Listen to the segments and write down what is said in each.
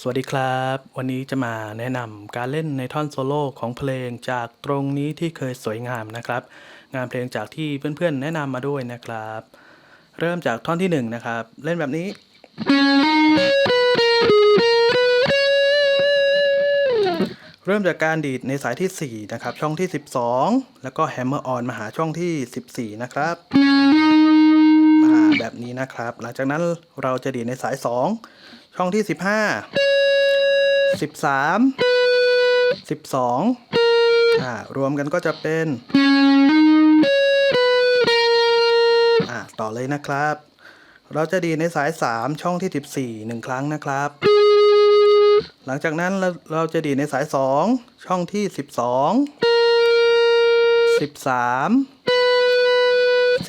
สวัสดีครับ วันนี้จะมาแนะนำการเล่นในท่อนโซโล่ของเพลงจากตรงนี้ที่เคยสวยงามนะครับ งานเพลงจากที่เพื่อนๆ แนะนำมาด้วยนะครับ เริ่มจากท่อนที่หนึ่งนะครับ เล่นแบบนี้ เริ่มจากการดีดในสายที่ 4 นะครับ ช่องที่ 12 แล้วก็แฮมเมอร์ออนมาหาช่องที่ 14 นะครับอ่าแบบนี้นะครับ หลังจากนั้นเราจะดีดในสาย 2 ช่องที่ 15 13 12อ่ารวมกันก็จะเป็นอ่าต่อเลยนะครับ เราจะดีในสาย 3 ช่องที่ 14 1 ครั้งนะครับ หลังจากนั้นเราเราจะดีในสาย 2 ช่องที่ 12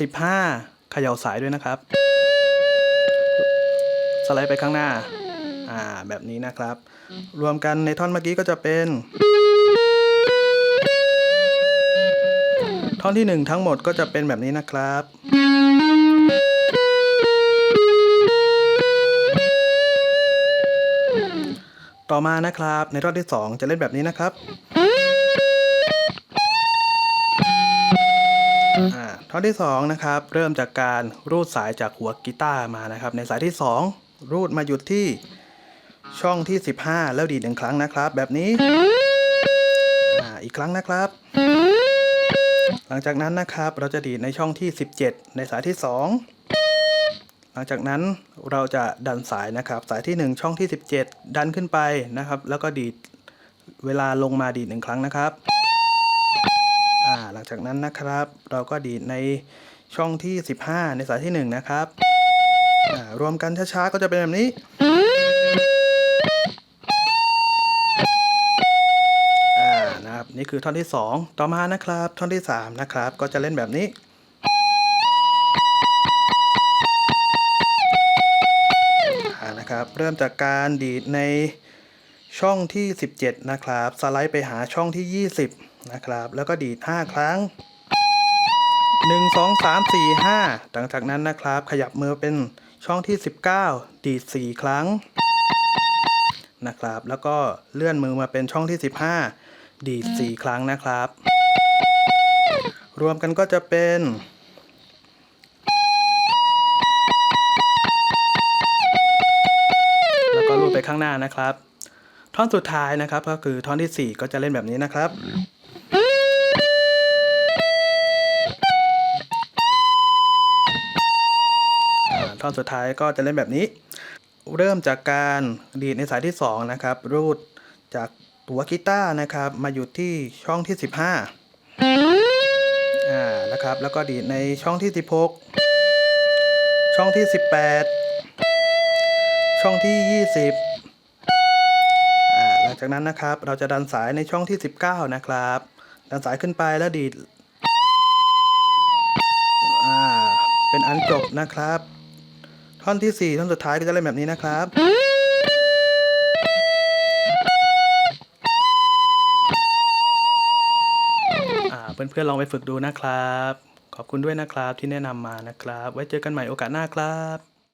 13 15เขย่าสายด้วยนะครับ ไลด์ไปข้างหน้า อ่า แบบนี้นะครับ รวมกันในท่อนเมื่อกี้ก็จะเป็น ท่อนที่หนึ่งทั้งหมดก็จะเป็นแบบนี้นะครับต่อมานะครับ ในท่อนที่สองจะเล่นแบบนี้นะครับอ่าท่อนที่สองนะครับ เริ่มจากการรูดสายจากหัวกีตาร์มานะครับ ในสายที่สอง รูดมาหยุดที่ช่องที่ 15 แล้วดีดหนึ่งครั้งนะครับ แบบนี้ อีกครั้งนะครับ หลังจากนั้นนะครับเราจะดีดในช่องที่ 17 ในสายที่ 2 หลังจากนั้นเราจะดันสายนะครับ สายที่ 1 ช่องที่ 17 ดันขึ้นไปนะครับ แล้วก็ดีดเวลาลงมาดีดหนึ่งครั้งนะครับหลังจากนั้นนะครับ เราก็ดีดในช่องที่ 15 ในสายที่ 1 นะครับ อ่ารวมกันช้าๆก็จะเป็นแบบนี้ อ่านะครับนี่คือท่อนที่ 2 ต่อมานะครับ ท่อนที่ 3 นะครับ ก็จะเล่นแบบนี้อ่านะครับเริ่มจากการดีดในช่องที่ 17 นะครับ สไลด์ไปหาช่องที่ 20 นะครับ แล้วก็ดีด 5 ครั้ง 1 2 3 4 5 หลังจากนั้นนะครับ ขยับมือเป็นช่องที่ 19 ดีด 4 ครั้งนะครับ แล้วก็เลื่อนมือมาเป็นช่องที่ 15 ดีด 4 ครั้งนะครับ รวมกันก็จะเป็นแล้วก็ลูดไปข้างหน้านะครับ ท่อนสุดท้ายนะครับก็คือท่อนที่ 4 ก็จะเล่นแบบนี้นะครับ ท่อนสุดท้ายก็จะเล่นแบบนี้ เริ่มจากการดีดในสายที่ 2 นะครับ รูดจากหัวกีตาร์นะครับ มาอยู่ที่ช่องที่ 15อ่านะครับ แล้วก็ดีดในช่องที่ 16 ช่องที่ 18 ช่องที่ 20อ่าหลังจากนั้นนะครับ เราจะดันสายในช่องที่ 19 นะครับ ดันสายขึ้นไปแล้วดีดอ่าเป็นอันจบนะครับ ท่อนที่ 4 ท่อนสุดท้ายก็จะเล่นแบบนี้นะครับอ่าเพื่อนๆลองไปฝึกดูนะครับ ขอบคุณด้วยนะครับที่แนะนำมานะครับ ไว้เจอกันใหม่โอกาสหน้าครับ